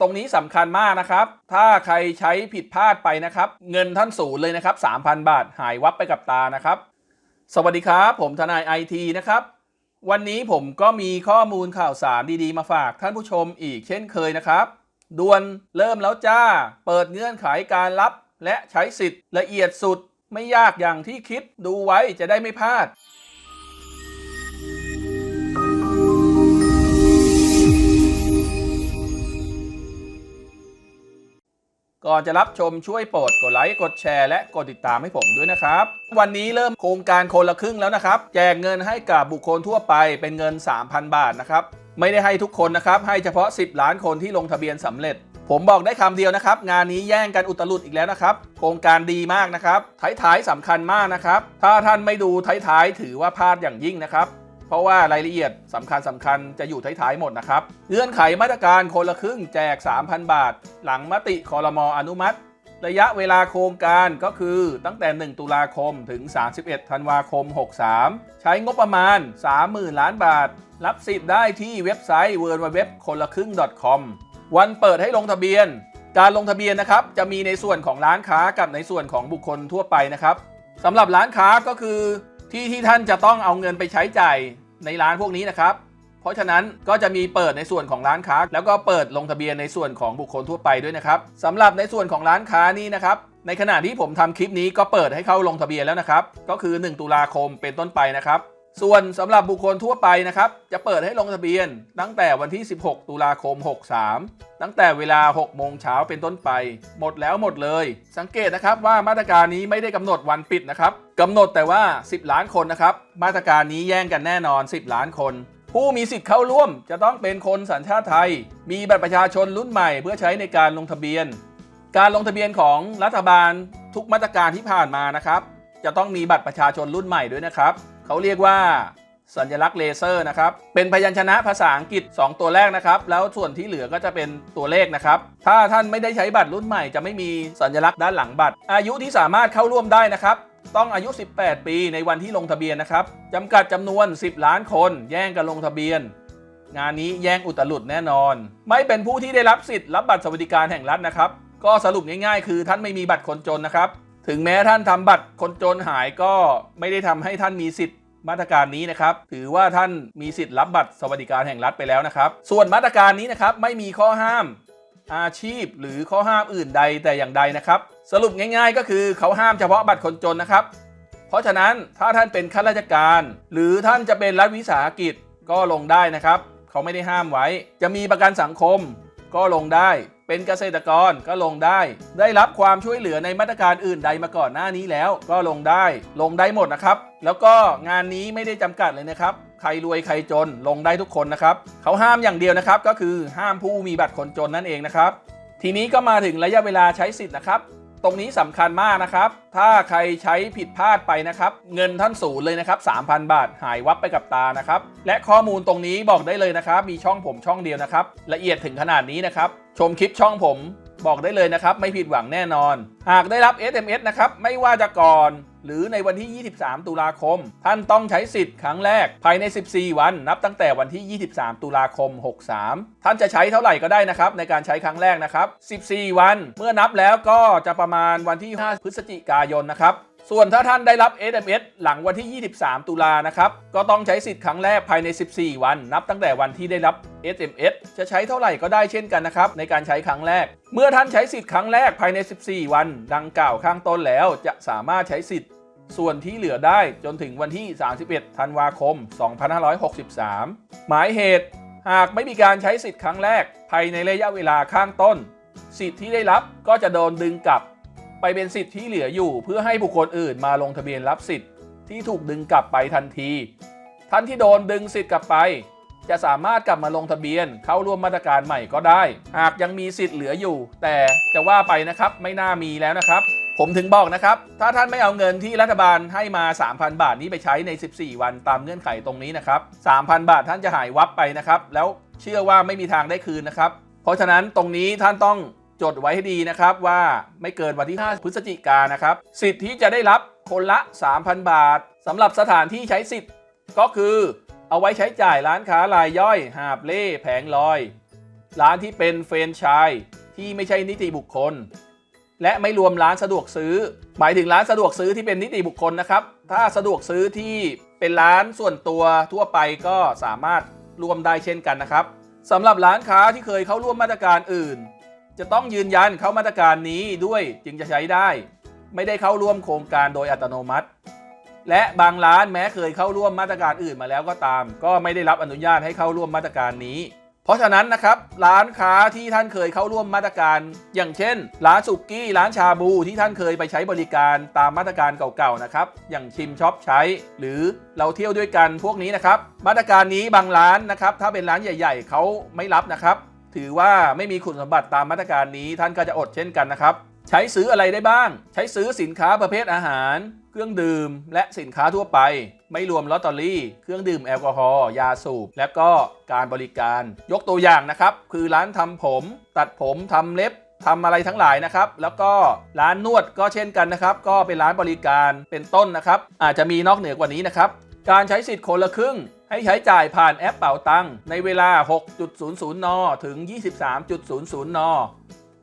ตรงนี้สำคัญมากนะครับ ถ้าใครใช้ผิดพลาดไปนะครับ เงินท่านศูนย์เลยนะครับ 3,000 บาทหายวับไปกับตานะครับ สวัสดีครับ ผมทนายไอทีนะครับ วันนี้ผมก็มีข้อมูลข่าวสารดีๆ มาฝากท่านผู้ชมอีกเช่นเคยนะครับด่วนเริ่มแล้วจ้า เปิดเงื่อนไขการรับ และใช้สิทธิ์ละเอียดสุด ไม่ยากอย่างที่คิดดูไว้จะได้ไม่พลาด ก่อนจะรับชมช่วยโปรดกดไลค์กดแชร์และกดติดตามให้ผมด้วยนะครับ วันนี้เริ่มโครงการคนละครึ่งแล้วนะครับ แจกเงินให้กับบุคคลทั่วไปเป็นเงิน 3,000 บาทนะครับ ไม่ได้ให้ทุกคนนะครับ ให้เฉพาะ 10 ล้านคนที่ลงทะเบียนสำเร็จ ผมบอกได้คำเดียวนะครับ งานนี้แย่งกันอุตลุดอีกแล้วนะครับ โครงการดีมากนะครับท้ายๆสำคัญมากนะครับ ถ้าท่านไม่ดูท้ายๆถือว่าพลาดอย่างยิ่งนะครับ เพราะว่ารายละเอียดสำคัญสำคัญจะอยู่ท้ายๆหมดนะครับเงื่อนไขมาตรการคนละครึ่งแจก 3,000 บาท หลังมติคอรมออนุมัติ ระยะเวลาโครงการก็คือตั้งแต่ 1 ตุลาคมถึง 31 ธันวาคม 63 ใช้งบประมาณ 30,000 ล้านบาท รับสิทธิ์ได้ที่เว็บไซต์ www คนละครึ่ง .com วันเปิดให้ลงทะเบียน การลงทะเบียนนะครับจะมีในส่วนของร้านค้ากับในส่วนของบุคคลทั่วไปนะครับสำหรับร้านค้าก็คือ ที่ที่ท่านจะต้องเอาเงินไปใช้จ่ายในร้านพวกนี้นะครับ เพราะฉะนั้นก็จะมีเปิดในส่วนของร้านค้า แล้วก็เปิดลงทะเบียนในส่วนของบุคคลทั่วไปด้วยนะครับสำหรับในส่วนของร้านค้านี้นะครับ ในขณะที่ผมทำคลิปนี้ก็เปิดให้เข้าลงทะเบียนแล้วนะครับ ก็คือ 1 ตุลาคมเป็นต้นไปนะครับ ส่วนสำหรับบุคคลทั่วไปนะครับ จะเปิดให้ลงทะเบียน ตั้งแต่วันที่ 16 ตุลาคม 63 ตั้งแต่เวลา 6 โมงเช้าเป็นต้นไป หมดแล้วหมดเลย สังเกตนะครับว่ามาตรการนี้ไม่ได้กำหนดวันปิดนะครับกำหนดแต่ว่า 10 ล้านคนนะครับ มาตรการนี้แย่งกันแน่นอน 10 ล้านคน ผู้มีสิทธิ์เข้าร่วม จะต้องเป็นคนสัญชาติไทย มีบัตรประชาชนรุ่นใหม่เพื่อใช้ในการลงทะเบียน การลงทะเบียนของรัฐบาลทุกมาตรการที่ผ่านมานะครับ จะต้องมีบัตรประชาชนรุ่นใหม่ด้วยนะครับ เขาเรียกว่าสัญลักษณ์เลเซอร์นะครับ เป็นพยัญชนะภาษาอังกฤษ 2 ตัวแรกนะครับ แล้วส่วนที่เหลือก็จะเป็นตัวเลขนะครับ ถ้าท่านไม่ได้ใช้บัตรรุ่นใหม่จะไม่มีสัญลักษณ์ด้านหลังบัตร อายุที่สามารถเข้าร่วมได้นะครับ ต้องอายุ 18 ปีในวันที่ลงทะเบียนนะครับจำกัดจำนวน 10 ล้านคน แย่งกันลงทะเบียน งานนี้แย่งอุตลุดแน่นอน ไม่เป็นผู้ที่ได้รับสิทธิ์รับบัตรสวัสดิการแห่งรัฐนะครับ ก็สรุปง่ายๆ คือท่านไม่มีบัตรคนจนนะครับ ถึงแม้ท่านทำบัตรคนจนหายก็ไม่ได้ทำให้ท่านมีสิทธิ์ มาตรการนี้นะครับ ถือว่าท่านมีสิทธิ์รับบัตรสวัสดิการแห่งรัฐไปแล้วนะครับ ส่วนมาตรการนี้นะครับไม่มีข้อห้ามอาชีพ หรือข้อห้ามอื่นใดแต่อย่างใดนะครับ สรุปง่ายๆ ก็คือเขาห้ามเฉพาะบัตรคนจนนะครับ เพราะฉะนั้นถ้าท่านเป็นข้าราชการ หรือท่านจะเป็นรัฐวิสาหกิจก็ลงได้นะครับ เขาไม่ได้ห้ามไว้ จะมีประกันสังคมก็ลงได้ เป็นเกษตรกรก็ลงได้ ได้รับความช่วยเหลือในมาตรการอื่นใดมาก่อนหน้านี้แล้ว ก็ลงได้ ลงได้หมดนะครับ แล้วก็งานนี้ไม่ได้จำกัดเลยนะครับใครรวยใครจนลงได้ทุกคนนะครับเขาห้ามอย่างเดียวนะครับก็คือห้ามผู้มีบัตรคนจนนั่นเองนะครับทีนี้ก็มาถึงระยะเวลาใช้สิทธิ์นะครับ ตรงนี้สำคัญมากนะครับ ถ้าใครใช้ผิดพลาดไปนะครับ เงินท่านศูนย์เลยนะครับ 3,000 บาทหายวับไปกับตานะครับ และข้อมูลตรงนี้บอกได้เลยนะครับ มีช่องผมช่องเดียวนะครับ ละเอียดถึงขนาดนี้นะครับ ชมคลิปช่องผมบอกได้เลยนะครับ ไม่ผิดหวังแน่นอน หากได้รับ SMS นะครับ ไม่ว่าจะก่อน หรือในวันที่ 23 ตุลาคม ท่านต้องใช้สิทธิ์ครั้งแรก ภายใน 14 วัน นับตั้งแต่วันที่ 23 ตุลาคม 63 ท่านจะใช้เท่าไหร่ก็ได้นะครับ ในการใช้ครั้งแรกนะครับ 14 วัน เมื่อนับแล้วก็จะประมาณวันที่ 5 พฤศจิกายนนะครับ ส่วนถ้าท่านได้รับ SMS หลังวันที่ 23 ตุลานะครับ ก็ต้องใช้สิทธิ์ครั้งแรกภายใน 14 วัน นับตั้งแต่วันที่ได้รับ SMS จะใช้เท่าไหร่ก็ได้เช่นกันนะครับ ในการใช้ครั้งแรก เมื่อท่านใช้สิทธิ์ครั้งแรกภายใน 14 วัน ดังกล่าวข้างต้นแล้วจะสามารถใช้สิทธิ์ ส่วนที่เหลือได้จนถึงวันที่ 31 ธันวาคม 2563 หมายเหตุ หากไม่มีการใช้สิทธิ์ครั้งแรกภายในระยะเวลาข้างต้น สิทธิ์ที่ได้รับก็จะโดนดึงกลับ ไปเป็นสิทธิ์ที่เหลืออยู่ เพื่อให้บุคคลอื่นมาลงทะเบียนรับสิทธิ์ที่ถูกดึงกลับไปทันที ท่านที่โดนดึงสิทธิ์กลับไป จะสามารถกลับมาลงทะเบียนเข้าร่วมมาตรการใหม่ก็ได้ หากยังมีสิทธิ์เหลืออยู่ แต่จะว่าไปนะครับไม่น่ามีแล้วนะครับ ผมถึงบอกนะครับ ถ้าท่านไม่เอาเงินที่รัฐบาลให้มา 3,000 บาทนี้ไปใช้ใน 14 วันตามเงื่อนไขตรงนี้นะครับ 3,000 บาทท่านจะหายวับไปนะครับ แล้วเชื่อว่าไม่มีทางได้คืนนะครับ เพราะฉะนั้นตรงนี้ท่านต้อง จดไว้ให้ดีนะครับว่าไม่เกินวันที่ 5 พฤศจิกายนนะครับ สิทธิ์ที่จะได้รับคนละ 3,000 บาทสำหรับสถานที่ใช้สิทธิ์ ก็คือเอาไว้ใช้จ่ายร้านค้ารายย่อย หาบเล่แผงลอย ร้านที่เป็นเฟรนไชส์ที่ไม่ใช่นิติบุคคล และไม่รวมร้านสะดวกซื้อ หมายถึงร้านสะดวกซื้อที่เป็นนิติบุคคลนะครับ ถ้าสะดวกซื้อที่เป็นร้านส่วนตัวทั่วไปก็สามารถรวมได้เช่นกันนะครับสำหรับร้านค้าที่เคยเข้าร่วมมาตรการอื่น จะต้องยืนยันเข้ามาตรการนี้ด้วยจึงจะใช้ได้ ไม่ได้เข้าร่วมโครงการโดยอัตโนมัติ และบางร้านแม้เคยเข้าร่วมมาตรการอื่นมาแล้วก็ตาม ก็ไม่ได้รับอนุญาตให้เข้าร่วมมาตรการนี้ เพราะฉะนั้นนะครับร้านค้าที่ท่านเคยเข้าร่วมมาตรการ อย่างเช่น ร้านสุกี้ร้านชาบูที่ท่านเคยไปใช้บริการตามมาตรการเก่าๆนะครับอย่างชิมช็อปใช้ หรือเราเที่ยวด้วยกันพวกนี้นะครับ มาตรการนี้บางร้านนะครับถ้าเป็นร้านใหญ่ ๆเขาไม่รับนะครับ ถือว่าไม่มีคุณสมบัติตามมาตรการนี้ท่านก็จะอดเช่นกันนะครับ ใช้ซื้ออะไรได้บ้าง ใช้ซื้อสินค้าประเภทอาหาร เครื่องดื่ม และสินค้าทั่วไป ไม่รวมลอตเตอรี่ เครื่องดื่มแอลกอฮอล์ยาสูบ และก็การบริการ ยกตัวอย่างนะครับ คือร้านทำผม ตัดผมทำเล็บทำอะไรทั้งหลายนะครับ แล้วก็ร้านนวดก็เช่นกันนะครับ ก็เป็นร้านบริการเป็นต้นนะครับ อาจจะมีนอกเหนือกว่านี้นะครับ การใช้สิทธิ์คนละครึ่ง ให้ใช้จ่ายผ่านแอปเป๋าตังในเวลา 6.00 น ถึง 23.00 น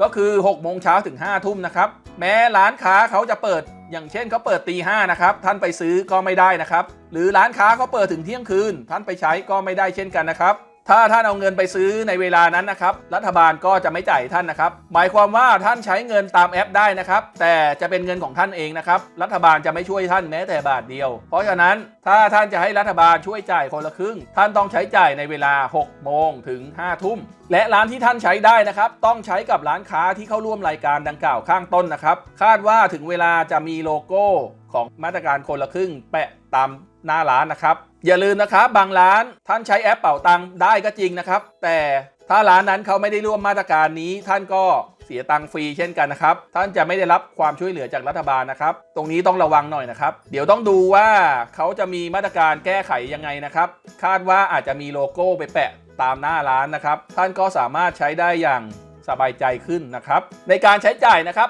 ก็คือ 6 โมงเช้าถึง 5 ทุ่มนะครับ แม้ร้านค้าเขาจะเปิด อย่างเช่นเขาเปิดตีห้านะครับ ท่านไปซื้อก็ไม่ได้นะครับ หรือร้านค้าเขาเปิดถึงเที่ยงคืน ท่านไปใช้ก็ไม่ได้เช่นกันนะครับ ถ้าท่านเอาเงินไปซื้อในเวลานั้นนะครับ รัฐบาลก็จะไม่จ่ายท่านนะครับ หมายความว่าท่านใช้เงินตามแอปได้นะครับ แต่จะเป็นเงินของท่านเองนะครับ รัฐบาลจะไม่ช่วยท่านแม้แต่บาทเดียว เพราะฉะนั้นถ้าท่านจะให้รัฐบาลช่วยจ่ายคนละครึ่ง ท่านต้องใช้จ่ายในเวลา 6 โมงถึง 5 ทุ่ม และร้านที่ท่านใช้ได้นะครับ ต้องใช้กับร้านค้าที่เข้าร่วมรายการดังกล่าวข้างต้นนะครับ คาดว่าถึงเวลาจะมีโลโก้ของมาตรการคนละครึ่ง แปะตามหน้าร้านนะครับ อย่าลืมนะครับบางร้านท่านใช้แอปเป่าตังค์ได้ก็จริงนะครับ แต่ถ้าร้านนั้นเขาไม่ได้ร่วมมาตรการนี้ ท่านก็เสียตังค์ฟรีเช่นกันนะครับ ท่านจะไม่ได้รับความช่วยเหลือจากรัฐบาลนะครับ ตรงนี้ต้องระวังหน่อยนะครับ เดี๋ยวต้องดูว่าเขาจะมีมาตรการแก้ไขยังไงนะครับ คาดว่าอาจจะมีโลโก้ไปแปะตามหน้าร้านนะครับ ท่านก็สามารถใช้ได้อย่างสบายใจขึ้นนะครับ ในการใช้จ่ายนะครับ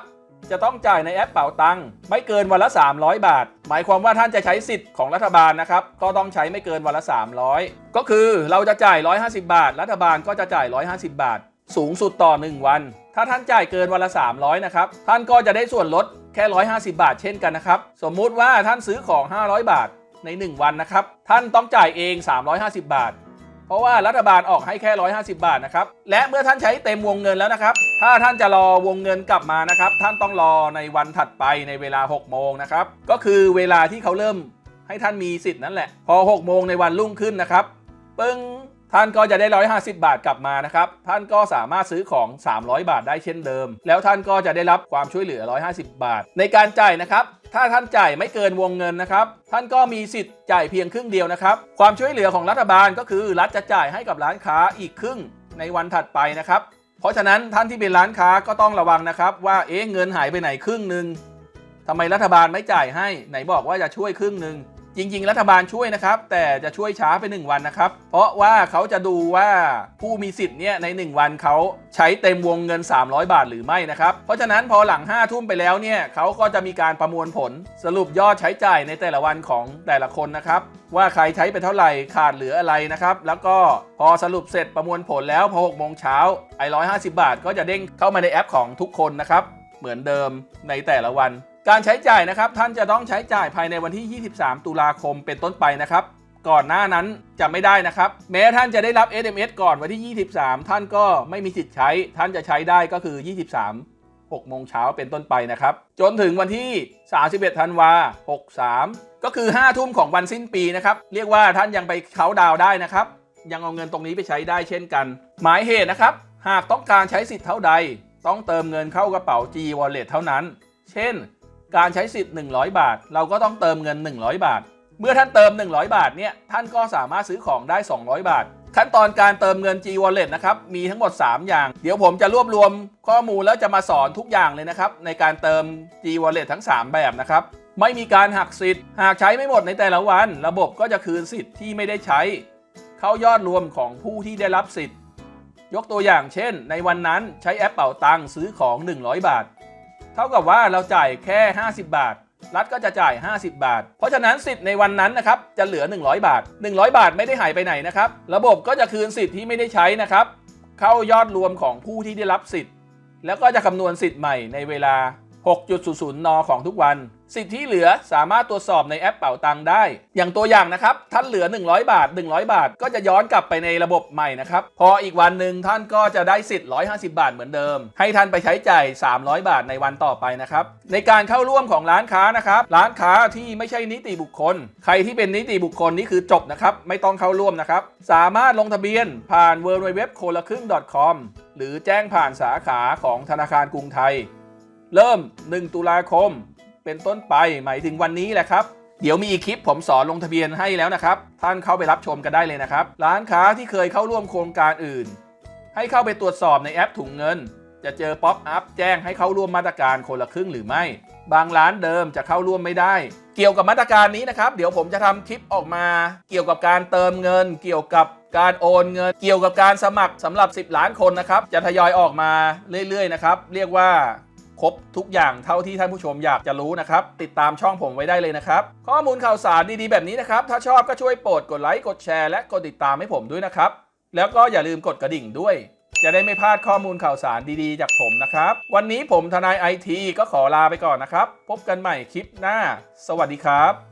จะต้องจ่ายในแอปเป๋าตังค์ไม่เกินวันละ 300 บาท หมายความว่าท่านจะใช้สิทธิ์ของรัฐบาลนะครับ ก็ต้องใช้ไม่เกินวันละ 300 ก็คือเราจะจ่าย 150 บาท รัฐบาลก็จะจ่าย 150 บาท สูงสุดต่อ 1 วัน ถ้าท่านจ่ายเกินวันละ 300 นะครับ ท่านก็จะได้ส่วนลดแค่ 150 บาทเช่นกันนะครับ สมมุติว่าท่านซื้อของ 500 บาทใน 1 วันนะครับ ท่านต้องจ่ายเอง 350 บาท ราะว่ารัฐบาลออกให้แค่ 150 บาทนะครับ และเมื่อท่านใช้เต็มวงเงินแล้วนะครับ ถ้าท่านจะรอวงเงินกลับมานะครับ ท่านต้องรอในวันถัดไปในเวลา 6 โมงนะครับ ก็คือเวลาที่เขาเริ่มให้ท่านมีสิทธิ์นั่นแหละ พอ 6 โมงในวันรุ่งขึ้นนะครับ ปึ้ง ท่านก็จะได้ 150 บาทกลับมานะครับ ท่านก็สามารถซื้อของ 300 บาทได้เช่นเดิม แล้วท่านก็จะได้รับความช่วยเหลือ 150 บาท ในการจ่ายนะครับ ถ้าท่านจ่ายไม่เกินวงเงินนะครับ ท่านก็มีสิทธิ์จ่ายเพียงครึ่งเดียวนะครับ ความช่วยเหลือของรัฐบาลก็คือรัฐจะจ่ายให้กับร้านค้าอีกครึ่งในวันถัดไปนะครับ เพราะฉะนั้นท่านที่เป็นร้านค้าก็ต้องระวังนะครับว่าเอ๊ะเงินหายไปไหนครึ่งหนึ่งทำไมรัฐบาลไม่จ่ายให้ไหนบอกว่าจะช่วยครึ่งหนึ่ง จริง ๆ รัฐบาลช่วยนะครับ แต่จะช่วยช้าไป 1 วันนะครับ เพราะว่าเขาจะดูว่าผู้มีสิทธิ์เนี่ยใน 1 วันเขาใช้เต็มวงเงิน 300 บาทหรือไม่นะครับ เพราะฉะนั้นพอหลัง 5 ทุ่มไปแล้วเนี่ยเขาก็จะมีการประมวลผลสรุปยอดใช้จ่ายในแต่ละวันของแต่ละคนนะครับ ว่าใครใช้ไปเท่าไหร่ขาดเหลืออะไรนะครับ แล้วก็พอสรุปเสร็จประมวลผลแล้วพอ6โมงเช้าไอ้150 บาท ก็จะเด้งเข้ามาในแอปของทุกคนนะครับเหมือนเดิมในแต่ละวัน การใช้จ่ายนะครับท่านจะต้องใช้จ่ายภายในวันที่ 23 ตุลาคมเป็นต้นไปนะครับ ก่อนหน้านั้นจะไม่ได้นะครับ แม้ท่านจะได้รับ SMS ก่อนวันที่ 23 ท่านก็ไม่มีสิทธิ์ใช้ ท่านจะใช้ได้ก็คือ 23 6โมงเช้าเป็นต้นไปนะครับ จนถึงวันที่ 31 ธันวา 63 ก็คือ 5 ทุ่มของวันสิ้นปีนะครับ เรียกว่าท่านยังไปเขาดาวได้นะครับ ยังเอาเงินตรงนี้ไปใช้ได้เช่นกัน หมายเหตุนะครับ หากต้องการใช้สิทธิ์เท่าใด ต้องเติมเงินเข้ากระเป๋า G Wallet เท่านั้น เช่น การใช้สิทธิ์ 100 บาท เราก็ต้องเติมเงิน 100 บาท เมื่อท่านเติม 100 บาทเนี่ยท่านก็สามารถซื้อของได้ 200 บาท ขั้นตอนการเติมเงิน G Wallet นะครับมีทั้งหมด 3 อย่าง เดี๋ยวผมจะรวบรวมข้อมูลแล้วจะมาสอนทุกอย่างเลยนะครับในการเติม G Wallet ทั้ง 3 แบบนะครับไม่มีการหักสิทธิ์ หากใช้ไม่หมดในแต่ละวัน ระบบก็จะคืนสิทธิ์ที่ไม่ได้ใช้ เข้ายอดรวมของผู้ที่ได้รับสิทธิ์ ยกตัวอย่างเช่น ในวันนั้นใช้แอปเป่าตังค์ซื้อของ 100 บาท เท่ากับว่าเราจ่ายแค่ 50 บาท รัฐก็จะจ่าย 50 บาท เพราะฉะนั้นสิทธิ์ในวันนั้นนะครับจะเหลือ 100 บาท 100 บาทไม่ได้หายไปไหนนะครับ ระบบก็จะคืนสิทธิ์ที่ไม่ได้ใช้นะครับ เข้ายอดรวมของผู้ที่ได้รับสิทธิ์ แล้วก็จะคำนวณสิทธิ์ใหม่ในเวลา 6.00 น ของทุกวัน สิทธิ์ที่เหลือสามารถตรวจสอบในแอปเป๋าตังได้ อย่างตัวอย่างนะครับ ท่านเหลือ 100 บาท 100 บาท ก็จะย้อนกลับไปในระบบใหม่นะครับ พออีกวันหนึ่งท่านก็จะได้สิทธิ์ 150 บาทเหมือนเดิม ให้ท่านไปใช้จ่าย 300 บาทในวันต่อไปนะครับ ในการเข้าร่วมของร้านค้านะครับ ร้านค้าที่ไม่ใช่นิติบุคคล ใครที่เป็นนิติบุคคลนี่คือจบนะครับ ไม่ต้องเข้าร่วมนะครับ สามารถลงทะเบียนผ่าน w w w c o l a k r ư n g c o m หรือแจ้งผ่านสาขาของธนาคารกรุงไทย เริ่ม 1 ตุลาคม เป็นต้นไปหมายถึงวันนี้แหละครับเดี๋ยวมีอีกคลิปผมสอนลงทะเบียนให้แล้วนะครับ ท่านเข้าไปรับชมกันได้เลยนะครับ ร้านค้าที่เคยเข้าร่วมโครงการอื่น ให้เข้าไปตรวจสอบในแอปถุงเงิน จะเจอป๊อปอัพแจ้งให้เข้าร่วมมาตรการคนละครึ่งหรือไม่ บางร้านเดิมจะเข้าร่วมไม่ได้ เกี่ยวกับมาตรการนี้นะครับ เดี๋ยวผมจะทำคลิปออกมา เกี่ยวกับการเติมเงิน เกี่ยวกับการโอนเงิน เกี่ยวกับการสมัครสำหรับ 10 ล้านคนนะครับ จะทยอยออกมาเรื่อยๆนะครับ เรียกว่า ครบทุกอย่างเท่าที่ท่านผู้ชมอยากจะรู้นะครับ ติดตามช่องผมไว้ได้เลยนะครับ ข้อมูลข่าวสารดีๆแบบนี้นะครับ ถ้าชอบก็ช่วยโปรดกดไลค์กดแชร์และกดติดตามให้ผมด้วยนะครับ แล้วก็อย่าลืมกดกระดิ่งด้วยจะได้ไม่พลาดข้อมูลข่าวสารดีๆ จากผมนะครับ วันนี้ผมทนายไอทีก็ขอลาไปก่อนนะครับ พบกันใหม่คลิปหน้า สวัสดีครับ